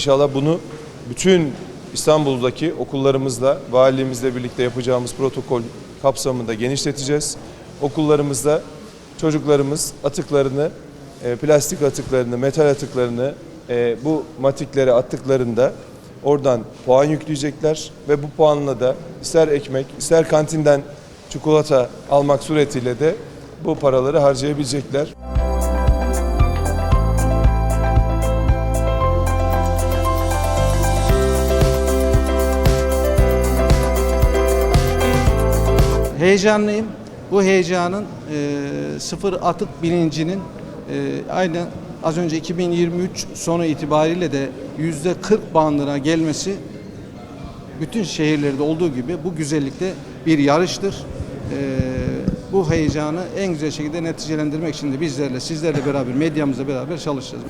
İnşallah bunu bütün İstanbul'daki okullarımızla, valiliğimizle birlikte yapacağımız protokol kapsamında genişleteceğiz. Okullarımızda çocuklarımız atıklarını, e, plastik atıklarını, metal atıklarını e, bu matiklere attıklarında oradan puan yükleyecekler ve bu puanla da ister ekmek, ister kantinden çikolata almak suretiyle de bu paraları harcayabilecekler. Heyecanlıyım. Bu heyecanın e, sıfır atık bilincinin e, aynı az önce 2023 sonu itibariyle de yüzde 40 bandına gelmesi bütün şehirlerde olduğu gibi bu güzellikte bir yarıştır. E, bu heyecanı en güzel şekilde neticelendirmek için de bizlerle, sizlerle beraber, medyamızla beraber çalışacağız.